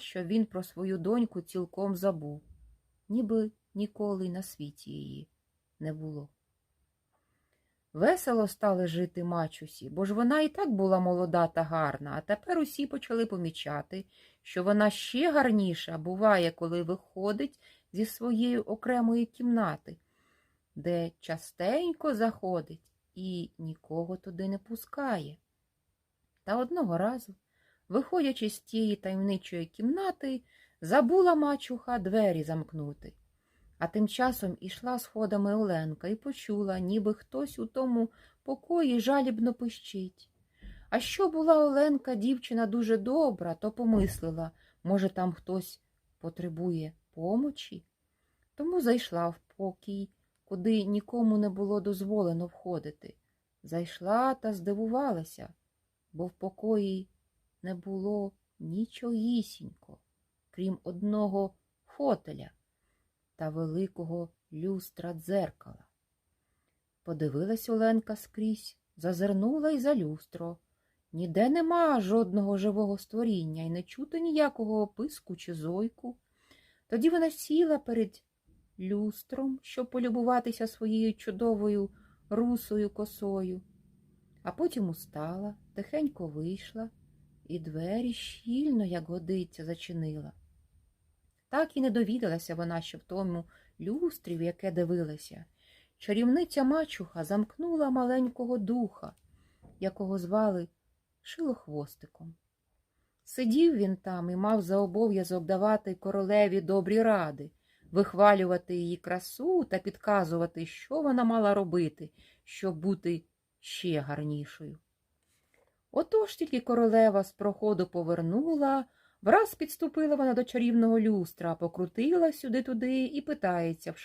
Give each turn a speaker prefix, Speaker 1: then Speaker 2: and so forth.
Speaker 1: що він про свою доньку цілком забув, ніби ніколи й на світі її не було. Весело стали жити мачусі, бо ж вона і так була молода та гарна, а тепер усі почали помічати, що вона ще гарніша буває, коли виходить зі своєї окремої кімнати, де частенько заходить і нікого туди не пускає. Та одного разу, виходячи з тієї таємничої кімнати, забула мачуха двері замкнути. А тим часом ішла сходами Оленка і почула, ніби хтось у тому покої жалібно пищить. А що була Оленка дівчина дуже добра, то помислила, може, там хтось потребує помочі. Тому зайшла в покій, куди нікому не було дозволено входити. Зайшла та здивувалася, бо в покої не було нічогісінько, крім одного фотеля та великого люстра дзеркала. Подивилась Оленка скрізь, зазирнула й за люстро. Ніде нема жодного живого створіння і не чути ніякого описку чи зойку. Тоді вона сіла перед люстром, щоб полюбуватися своєю чудовою русою косою, а потім устала, тихенько вийшла і двері щільно, як годиться, зачинила. Так і не довідалася вона, що в тому люстрі, в яке дивилася, чарівниця мачуха замкнула маленького духа, якого звали Шилохвостиком. Сидів він там і мав за обов'язок давати королеві добрі ради, вихвалювати її красу та підказувати, що вона мала робити, щоб бути ще гарнішою. Отож тільки королева з проходу повернула, враз підступила вона до чарівного люстра, покрутила сюди-туди і питається в